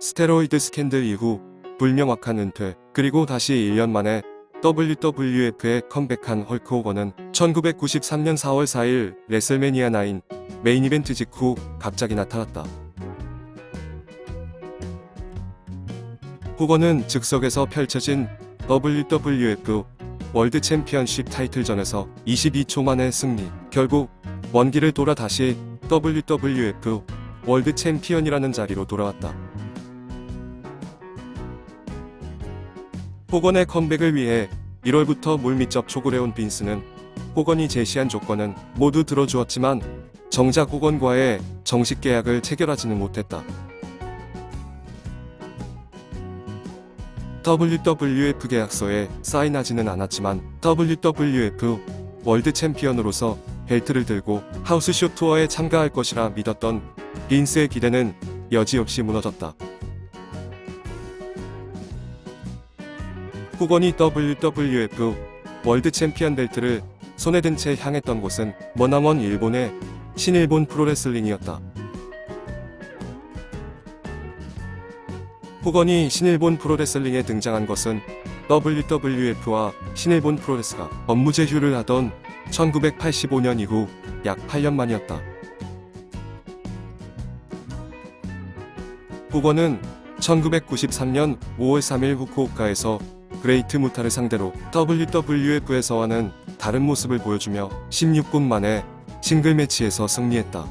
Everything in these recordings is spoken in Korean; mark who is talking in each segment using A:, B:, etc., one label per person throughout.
A: 스테로이드 스캔들 이후 불명확한 은퇴 그리고 다시 1년 만에 WWF에 컴백한 헐크 호건은 1993년 4월 4일 레슬매니아 9 메인 이벤트 직후 갑자기 나타났다. 호건은 즉석에서 펼쳐진 WWF 월드 챔피언십 타이틀전에서 22초 만에 승리. 결국 원기를 돌아 다시 WWF 월드 챔피언이라는 자리로 돌아왔다. 호건의 컴백을 위해 1월부터 물밑 접촉을 해온 빈스는 호건이 제시한 조건은 모두 들어주었지만 정작 호건과의 정식 계약을 체결하지는 못했다. WWF 계약서에 사인하지는 않았지만 WWF 월드 챔피언으로서 벨트를 들고 하우스쇼 투어에 참가할 것이라 믿었던 빈스의 기대는 여지없이 무너졌다. 후건이 WWF 월드 챔피언 벨트를 손에 든 채 향했던 곳은 머나먼 일본의 신일본 프로레슬링이었다. 후건이 신일본 프로레슬링에 등장한 것은 WWF와 신일본 프로레스가 업무 제휴를 하던 1985년 이후 약 8년 만이었다. 후건은 1993년 5월 3일 후쿠오카에서 그레이트 무타를 상대로 WWF에서와는 다른 모습을 보여주며 16분 만에 싱글 매치에서 승리했다.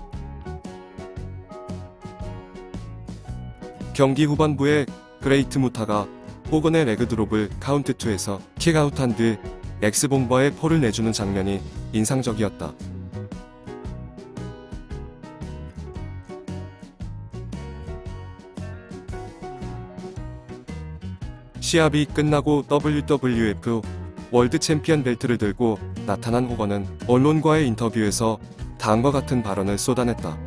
A: 경기 후반부에 그레이트 무타가 호건의 레그드롭을 카운트2에서 킥아웃한 뒤 엑스본버에 폴을 내주는 장면이 인상적이었다. 시합이 끝나고 WWF 월드 챔피언 벨트를 들고 나타난 호건은 언론과의 인터뷰에서 다음과 같은 발언을 쏟아냈다.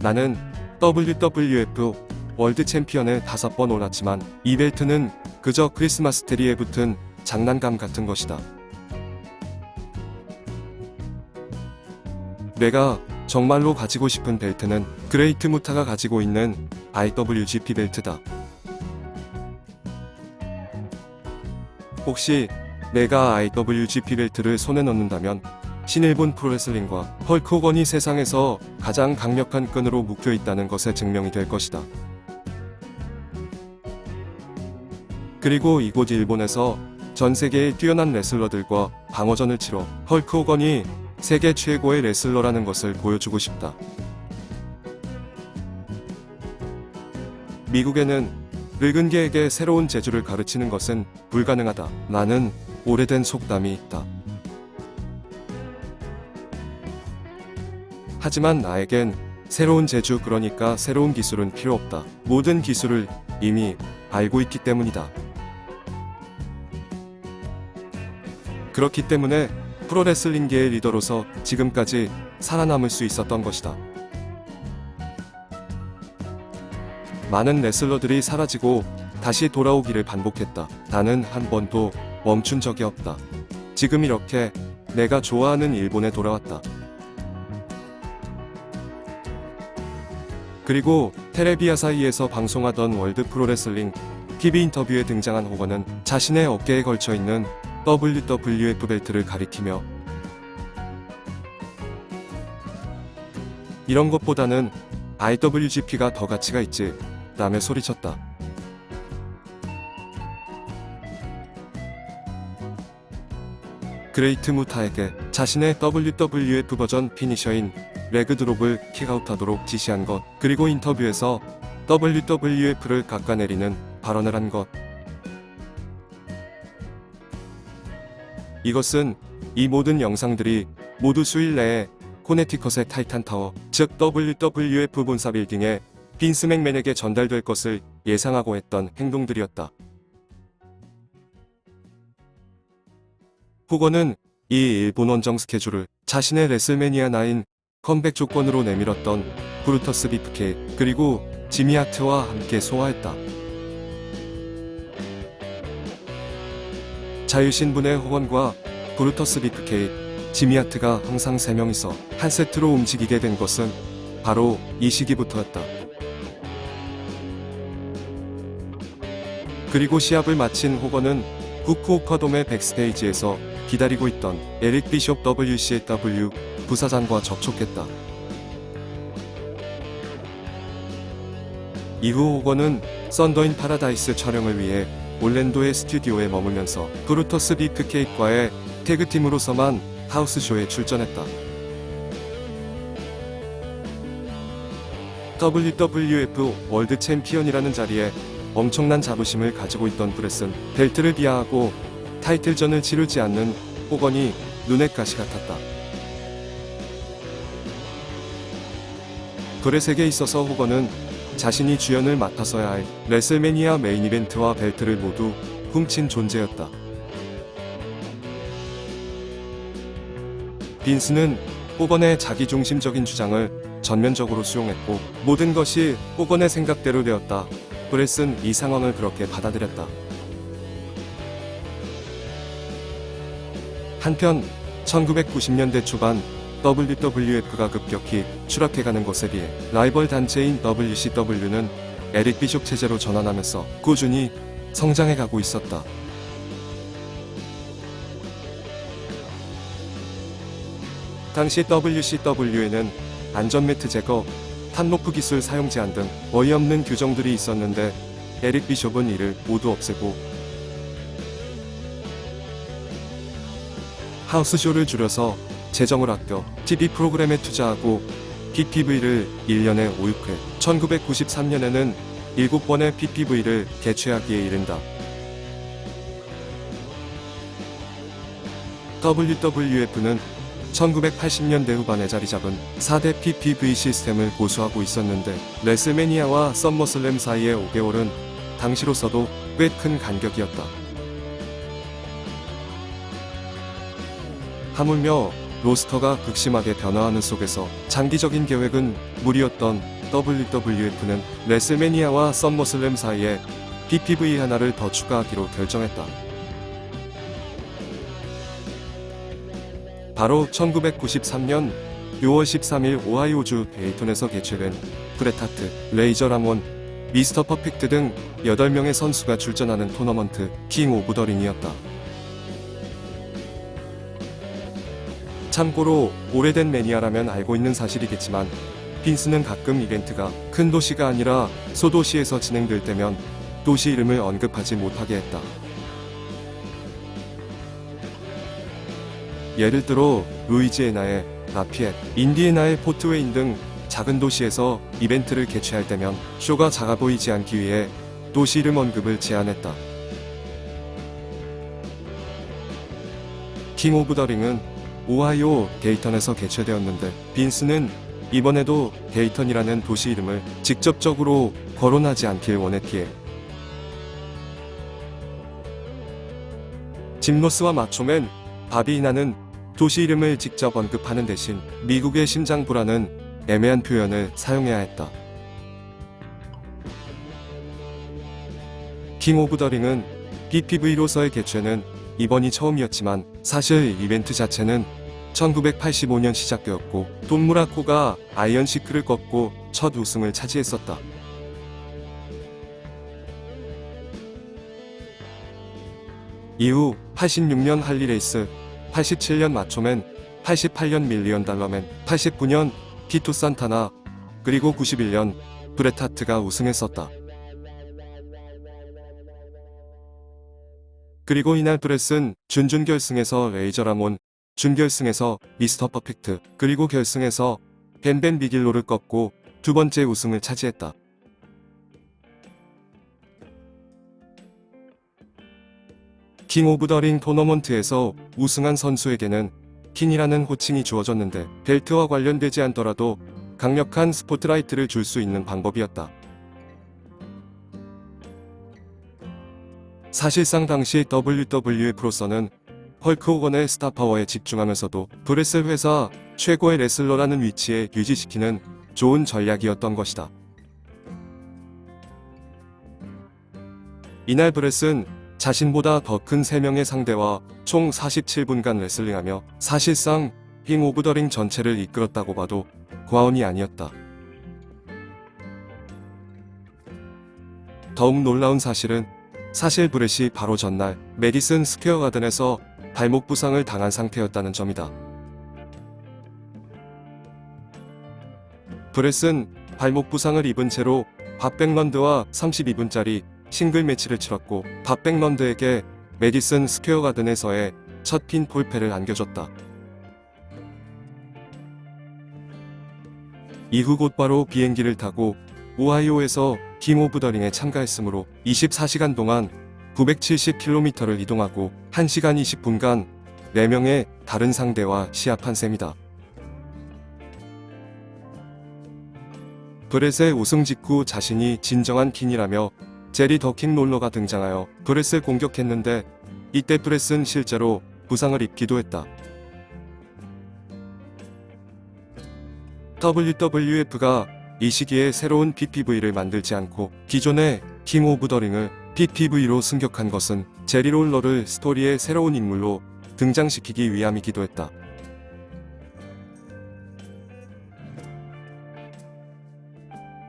A: 나는 WWF 월드 챔피언에 다섯 번 올랐지만 이 벨트는 그저 크리스마스 트리에 붙은 장난감 같은 것이다. 내가 정말로 가지고 싶은 벨트는 그레이트 무타가 가지고 있는 IWGP 벨트다. 혹시 내가 IWGP 벨트를 손에 넣는다면 신일본 프로레슬링과 헐크 호건이 세상에서 가장 강력한 끈으로 묶여 있다는 것의 증명이 될 것이다. 그리고 이곳 일본에서 전 세계의 뛰어난 레슬러들과 방어전을 치러 헐크 호건이 세계 최고의 레슬러라는 것을 보여주고 싶다. 미국에는 늙은 개에게 새로운 재주를 가르치는 것은 불가능하다. 나는 오래된 속담이 있다. 하지만 나에겐 새로운 재주 그러니까 새로운 기술은 필요 없다. 모든 기술을 이미 알고 있기 때문이다. 그렇기 때문에 프로레슬링계의 리더로서 지금까지 살아남을 수 있었던 것이다. 많은 레슬러들이 사라지고 다시 돌아오기를 반복했다. 나는 한 번도 멈춘 적이 없다. 지금 이렇게 내가 좋아하는 일본에 돌아왔다. 그리고 테레비아 사이에서 방송하던 월드 프로레슬링 TV 인터뷰에 등장한 호건은 자신의 어깨에 걸쳐 있는 WWF 벨트를 가리키며 이런 것보다는 IWGP가 더 가치가 있지 라며 소리쳤다. 그레이트 무타에게 자신의 WWF 버전 피니셔인 레그드롭을 킥아웃하도록 지시한 것, 그리고 인터뷰에서 WWF를 깎아내리는 발언을 한 것. 이것은 이 모든 영상들이 모두 수일 내에 코네티컷의 타이탄 타워, 즉 WWF 본사 빌딩에 빈스 맥맨에게 전달될 것을 예상하고 했던 행동들이었다. 후건은 이 일본 원정 스케줄을 자신의 레슬매니아 9 컴백 조건으로 내밀었던 브루터스 비프케 그리고 지미 하트와 함께 소화했다. 자유신분의 호건과 브루터스 비프케 지미 하트가 항상 3명이서 한 세트로 움직이게 된 것은 바로 이 시기부터였다. 그리고 시합을 마친 호건은 후쿠오카돔의 백스테이지에서 기다리고 있던 에릭 비숍 WCW 부사장과 접촉했다. 이후 호건은 썬더인 파라다이스 촬영을 위해 올랜도의 스튜디오에 머물면서 브루터스 비크케이과의 태그팀으로서만 하우스쇼에 출전했다. WWF 월드 챔피언이라는 자리에 엄청난 자부심을 가지고 있던 브레슨 벨트를 비하하고 타이틀전을 치르지 않는 호건이 눈의 가시 같았다. 브레색에 있어서 호건은 자신이 주연을 맡아서야 할 레슬매니아 메인 이벤트와 벨트를 모두 훔친 존재였다. 빈스는 호건의 자기중심적인 주장을 전면적으로 수용했고 모든 것이 호건의 생각대로 되었다. 브레슨 이 상황을 그렇게 받아들였다. 한편 1990년대 초반 WWF가 급격히 추락해가는 것에 비해 라이벌 단체인 WCW는 에릭 비숍 체제로 전환하면서 꾸준히 성장해가고 있었다. 당시 WCW에는 안전매트 제거, 탑로프 기술 사용 제한 등 어이없는 규정들이 있었는데 에릭 비숍은 이를 모두 없애고 하우스쇼를 줄여서 재정을 아껴 TV 프로그램에 투자하고 PPV를 1년에 5, 6회 1993년에는 7번의 PPV를 개최하기에 이른다. WWF는 1980년대 후반에 자리 잡은 4대 PPV 시스템을 고수하고 있었는데 레슬매니아와 썸머슬램 사이의 5개월은 당시로서도 꽤 큰 간격이었다. 하물며 로스터가 극심하게 변화하는 속에서 장기적인 계획은 무리였던 WWF는 레슬매니아와 썸머슬램 사이에 PPV 하나를 더 추가하기로 결정했다. 바로 1993년 6월 13일 오하이오주 데이톤에서 개최된 프레타트, 레이저 람원, 미스터 퍼펙트 등 8명의 선수가 출전하는 토너먼트 킹 오브 더 링이었다. 참고로 오래된 매니아라면 알고 있는 사실이겠지만 빈스는 가끔 이벤트가 큰 도시가 아니라 소도시에서 진행될 때면 도시 이름을 언급하지 못하게 했다. 예를 들어 루이지애나의 라피엣, 인디애나의 포트웨인 등 작은 도시에서 이벤트를 개최할 때면 쇼가 작아 보이지 않기 위해 도시 이름 언급을 제한했다. 킹 오브 더 링은 오하이오 데이턴에서 개최되었는데 빈스는 이번에도 데이턴이라는 도시 이름을 직접적으로 거론하지 않길 원했기에 짐로스와 마초맨, 바비이나는 도시 이름을 직접 언급하는 대신 미국의 심장부라는 애매한 표현을 사용해야 했다. 킹 오브 더 링은 BPV로서의 개최는 이번이 처음이었지만 사실 이벤트 자체는 1985년 시작되었고 돈무라코가 아이언 시크를 꺾고 첫 우승을 차지했었다. 이후 86년 할리레이스, 87년 마초맨, 88년 밀리언 달러맨, 89년 피투 산타나, 그리고 91년 브레타트가 우승했었다. 그리고 이날 브렛은 준준결승에서 레이저 라몬, 준결승에서 미스터 퍼펙트, 그리고 결승에서 벤벤 비길로를 꺾고 두 번째 우승을 차지했다. 킹 오브 더 링 토너먼트에서 우승한 선수에게는 킹이라는 호칭이 주어졌는데 벨트와 관련되지 않더라도 강력한 스포트라이트를 줄 수 있는 방법이었다. 사실상 당시 WWF로서는 헐크 호건의 스타파워에 집중하면서도 브레스 회사 최고의 레슬러라는 위치에 유지시키는 좋은 전략이었던 것이다. 이날 브레스는 자신보다 더 큰 3명의 상대와 총 47분간 레슬링하며 사실상 핑 오브 더링 전체를 이끌었다고 봐도 과언이 아니었다. 더욱 놀라운 사실은 사실 브렛이 바로 전날 메디슨 스퀘어 가든에서 발목 부상을 당한 상태였다는 점이다. 브렛은 발목 부상을 입은 채로 밥 백런드와 32분짜리 싱글 매치를 치렀고 밥 백런드에게 메디슨 스퀘어 가든에서의 첫핀 폴패를 안겨줬다. 이후 곧바로 비행기를 타고 오하이오에서 킹 오브 더링에 참가했으므로 24시간 동안 970km를 이동하고 1시간 20분간 4명의 다른 상대와 시합한 셈이다. 브렛의 우승 직후 자신이 진정한 킹이라며 제리 더킹 롤러가 등장하여 브렛을 공격했는데 이때 브렛은 실제로 부상을 입기도 했다. WWF가 이 시기에 새로운 PPV를 만들지 않고 기존의 킹 오브 더링을 PPV로 승격한 것은 제리 롤러를 스토리의 새로운 인물로 등장시키기 위함이기도 했다.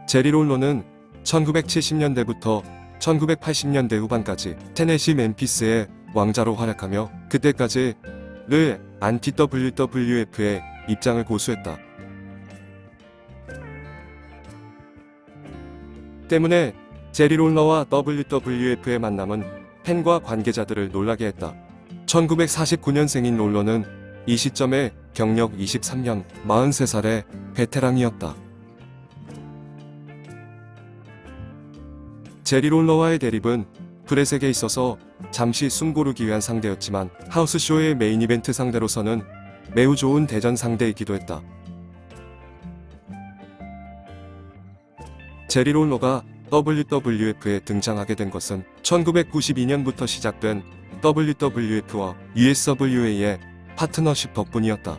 A: 제리 롤러는 1970년대부터 1980년대 후반까지 테네시 멤피스의 왕자로 활약하며 그때까지 늘 안티 WWF의 입장을 고수했다. 때문에 제리 롤러와 WWF의 만남은 팬과 관계자들을 놀라게 했다. 1949년생인 롤러는 이 시점에 경력 23년 43살의 베테랑이었다. 제리 롤러와의 대립은 브렛에게 있어서 잠시 숨고르기 위한 상대였지만 하우스쇼의 메인 이벤트 상대로서는 매우 좋은 대전 상대이기도 했다. 제리 롤러가 WWF에 등장하게 된 것은 1992년부터 시작된 WWF와 USWA의 파트너십 덕분이었다.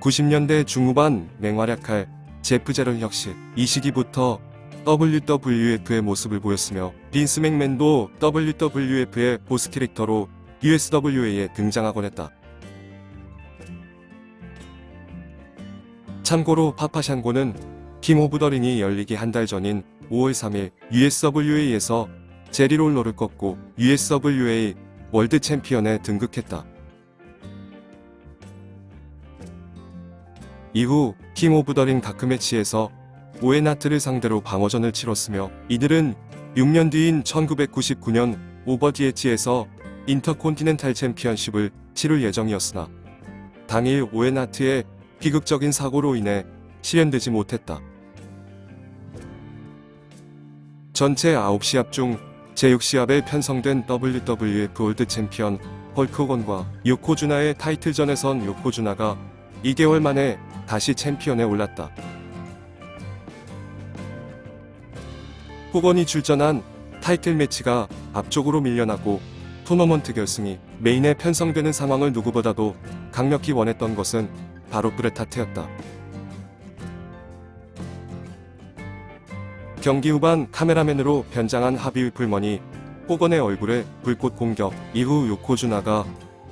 A: 90년대 중후반 맹활약할 제프 제런 역시 이 시기부터 WWF의 모습을 보였으며 빈스 맥맨도 WWF의 보스 캐릭터로 USWA에 등장하곤 했다. 참고로 파파샹고는 킹 오브 더 링이 열리기 한 달 전인 5월 3일 USWA에서 제리 롤러를 꺾고 USWA 월드 챔피언에 등극했다. 이후 킹 오브 더링 다크매치에서 오에나트를 상대로 방어전을 치렀으며 이들은 6년 뒤인 1999년 오버디엣지에서 인터콘티넨탈 챔피언십을 치를 예정이었으나 당일 오에나트의 비극적인 사고로 인해 실현되지 못했다. 전체 9시합 중 제6시합에 편성된 WWF 월드 챔피언 헐크 호건과 요코주나의 타이틀전에선 요코주나가 2개월 만에 다시 챔피언에 올랐다. 호건이 출전한 타이틀 매치가 앞쪽으로 밀려나고 토너먼트 결승이 메인에 편성되는 상황을 누구보다도 강력히 원했던 것은 바로 브레타트였다. 경기 후반 카메라맨으로 변장한 하비 풀먼이 호건의 얼굴에 불꽃 공격 이후 요코주나가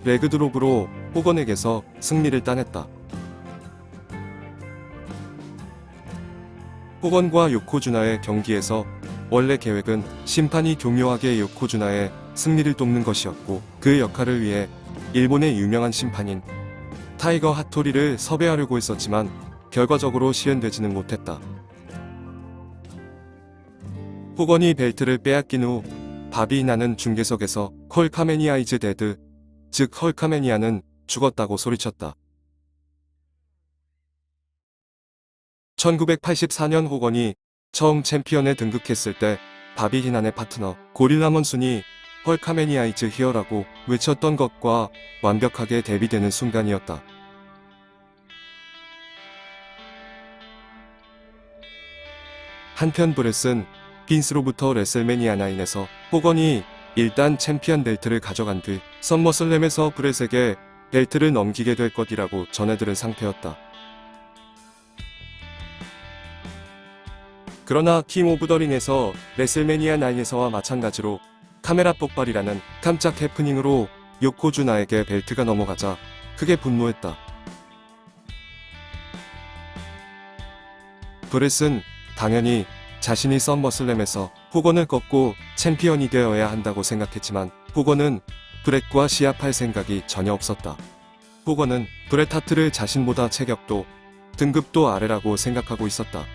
A: 레그드롭으로 호건에게서 승리를 따냈다. 호건과 요코주나의 경기에서 원래 계획은 심판이 교묘하게 요코주나의 승리를 돕는 것이었고 그 역할을 위해 일본의 유명한 심판인 타이거 하토리를 섭외하려고 했었지만 결과적으로 실현되지는 못했다. 호건이 벨트를 빼앗긴 후 바비 나는 중계석에서 콜카메니아 이즈 데드, 즉 헐카메니아는 죽었다고 소리쳤다. 1984년 호건이 처음 챔피언에 등극했을 때 바비 히난의 파트너 고릴라 먼순이 헐카메니아 이즈 히어라고 외쳤던 것과 완벽하게 대비되는 순간이었다. 한편 브렛은 빈스로부터 레슬매니아 9에서 호건이 일단 챔피언 벨트를 가져간 뒤 썸머슬램에서 브렛에게 벨트를 넘기게 될 것이라고 전해들은 상태였다. 그러나 킹 오브 더 링에서 레슬매니아 9에서와 마찬가지로 카메라 폭발이라는 깜짝 해프닝으로 요코주 나에게 벨트가 넘어가자 크게 분노했다. 브렛은 당연히 자신이 썸머슬램에서 호건을 꺾고 챔피언이 되어야 한다고 생각했지만 호건은 브렉과 시합할 생각이 전혀 없었다. 호건은 브렛 하트를 자신보다 체격도 등급도 아래라고 생각하고 있었다.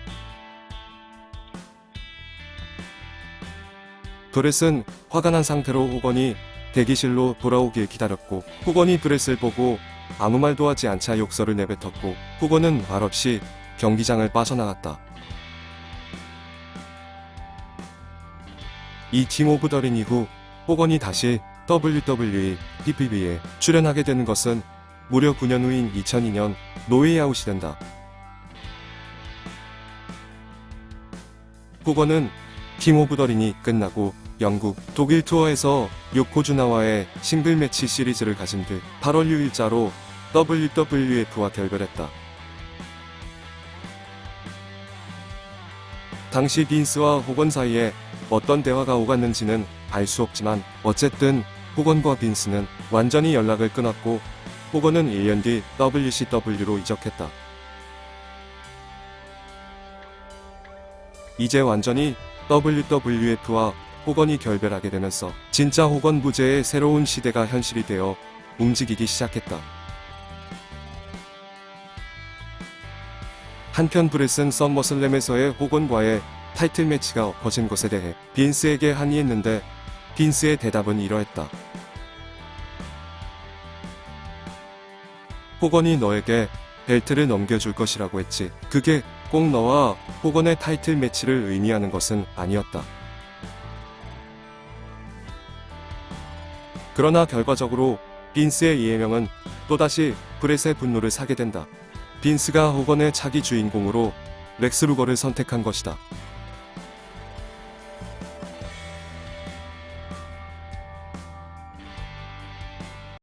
A: 브렛은 화가 난 상태로 호건이 대기실로 돌아오길 기다렸고 호건이 브렛을 보고 아무 말도 하지 않자 욕설을 내뱉었고 호건은 말없이 경기장을 빠져나갔다. 이 팀 오브 더린 이후 호건이 다시 WWE PPV에 출연하게 되는 것은 무려 9년 후인 2002년 노웨이 아웃이 된다. 호건은 팀 오브 더린이 끝나고 영국, 독일 투어에서 요코주나와의 싱글 매치 시리즈를 가진 뒤 8월 6일자로 WWF와 결별했다. 당시 빈스와 호건 사이에 어떤 대화가 오갔는지는 알 수 없지만 어쨌든 호건과 빈스는 완전히 연락을 끊었고 호건은 1년 뒤 WCW로 이적했다. 이제 완전히 WWF와 호건이 결별하게 되면서 진짜 호건 부재의 새로운 시대가 현실이 되어 움직이기 시작했다. 한편 브레슨 썸머슬램에서의 호건과의 타이틀 매치가 엎어진 것에 대해 빈스에게 항의했는데 빈스의 대답은 이러했다. 호건이 너에게 벨트를 넘겨줄 것이라고 했지. 그게 꼭 너와 호건의 타이틀 매치를 의미하는 것은 아니었다. 그러나 결과적으로 빈스의 이해명은 또다시 브렛의 분노를 사게 된다. 빈스가 호건의 차기 주인공으로 렉스 루거를 선택한 것이다.